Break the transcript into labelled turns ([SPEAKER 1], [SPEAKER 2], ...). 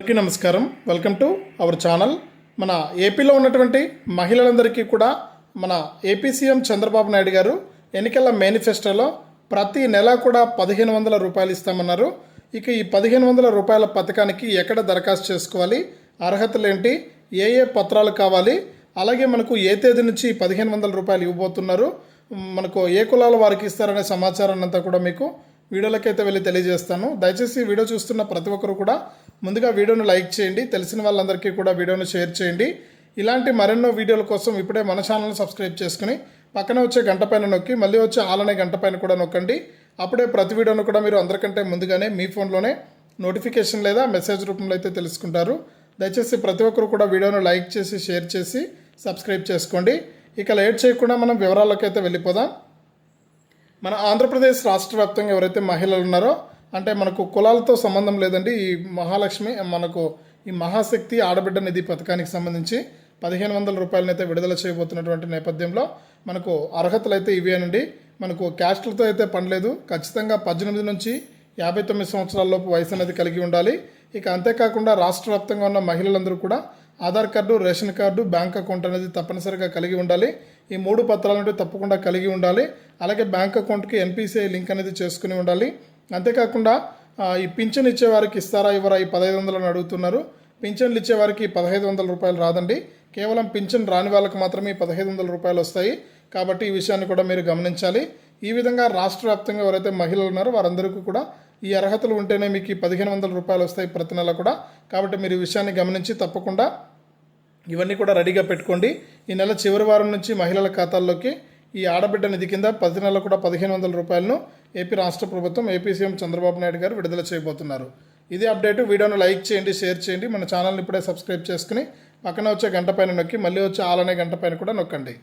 [SPEAKER 1] అందరికీ నమస్కారం. Welcome to our channel మన ఏపీలో ఉన్నటువంటి మహిళలందరికీ కూడా మన ఏపీ సీఎం చంద్రబాబు నాయుడు గారు ఎన్నికల మేనిఫెస్టోలో ప్రతి నెల కూడా పదిహేను వందల రూపాయలు ఇస్తామన్నారు. ఇక ఈ పదిహేను వందల రూపాయల పథకానికి ఎక్కడ దరఖాస్తు చేసుకోవాలి? అర్హతలు ఏంటి ఏ ఏ పత్రాలు కావాలి? అలాగే మనకు ఏ తేదీ నుంచి పదిహేను వందల రూపాయలు ఇవ్వబోతున్నారు? మనకు ఏ కులాల వారికి ఇస్తారనే సమాచారాన్ని అంతా కూడా మీకు వీడియోలకైతే వెళ్ళి తెలియజేస్తాను. దయచేసి వీడియో చూస్తున్న ప్రతి ఒక్కరు కూడా ముందుగా వీడియోను లైక్ చేయండి తెలిసిన వాళ్ళందరికీ కూడా వీడియోను షేర్ చేయండి. ఇలాంటి మరెన్నో వీడియోల కోసం ఇప్పుడే మన ఛానల్ని సబ్స్క్రైబ్ చేసుకుని పక్కన వచ్చే గంట పైన నొక్కి మళ్ళీ వచ్చే ఆలనే గంట పైన కూడా నొక్కండి. అప్పుడే ప్రతి వీడియోను కూడా మీరు అందరికంటే ముందుగానే మీ ఫోన్లోనే నోటిఫికేషన్ లేదా మెసేజ్ రూపంలో అయితే తెలుసుకుంటారు. దయచేసి ప్రతి ఒక్కరు కూడా వీడియోను లైక్ చేసి షేర్ చేసి సబ్స్క్రైబ్ చేసుకోండి. ఇక లేట్ చేయకుండా మనం వివరాల్లోకి అయితే వెళ్ళిపోదాం. మన ఆంధ్రప్రదేశ్ రాష్ట్ర వ్యాప్తంగా ఎవరైతే మహిళలు ఉన్నారో అంటే మనకు కులాలతో సంబంధం లేదండి. ఈ మహాలక్ష్మి మనకు ఈ మహాశక్తి ఆడబిడ్డ నిధి పథకానికి సంబంధించి పదిహేను వందల రూపాయలనైతే విడుదల చేయబోతున్నటువంటి నేపథ్యంలో మనకు అర్హతలు అయితే ఇవేనండి మనకు క్యాస్ట్లతో అయితే పనిలేదు ఖచ్చితంగా పద్దెనిమిది నుంచి యాభై తొమ్మిది సంవత్సరాల లోపు వయసు అనేది కలిగి ఉండాలి. ఇక అంతేకాకుండా రాష్ట్ర వ్యాప్తంగా ఉన్న మహిళలందరూ కూడా Aadhaar card ration card bank account అనేది తప్పనిసరిగా కలిగి ఉండాలి. ఈ మూడు పత్రాలు అనేవి తప్పకుండా కలిగి ఉండాలి. అలాగే బ్యాంక్ అకౌంట్కి ఎన్పిసిఐ లింక్ అనేది చేసుకుని ఉండాలి. అంతేకాకుండా ఈ పింఛన్ ఇచ్చేవారికి ఇస్తారా ఇవ్వరా ఈ పదహైదు వందలు అని అడుగుతున్నారు. పింఛన్లు ఇచ్చేవారికి పదహైదు వందల రూపాయలు రాదండి. కేవలం పింఛన్ రాని వాళ్ళకి మాత్రమే ఈ పదహైదు వందల రూపాయలు వస్తాయి. కాబట్టి ఈ విషయాన్ని కూడా మీరు గమనించాలి. ఈ విధంగా రాష్ట్ర వ్యాప్తంగా ఎవరైతే మహిళలు ఉన్నారో వారందరికీ కూడా ఈ అర్హతలు ఉంటేనే మీకు ఈ పదిహేను వందల రూపాయలు వస్తాయి ప్రతి నెల కూడా. కాబట్టి మీరు ఈ విషయాన్ని గమనించి తప్పకుండా ఇవన్నీ కూడా రెడీగా పెట్టుకోండి. ఈ నెల చివరి వారం నుంచి మహిళల ఖాతాల్లోకి ఈ ఆడబిడ్డ నిధి కింద ప్రతి నెల కూడా పదిహేను వందల రూపాయలను ఏపీ రాష్ట్ర ప్రభుత్వం ఏపీ సీఎం చంద్రబాబు నాయుడు గారు విడుదల చేయబోతున్నారు. ఇది అప్డేట్. వీడియోను లైక్ చేయండి షేర్ చేయండి. మన ఛానల్ని ఇప్పుడే సబ్స్క్రైబ్ చేసుకుని పక్కన వచ్చే గంట పైన నొక్కి మళ్ళీ వచ్చే ఆలనే గంట పైన కూడా నొక్కండి.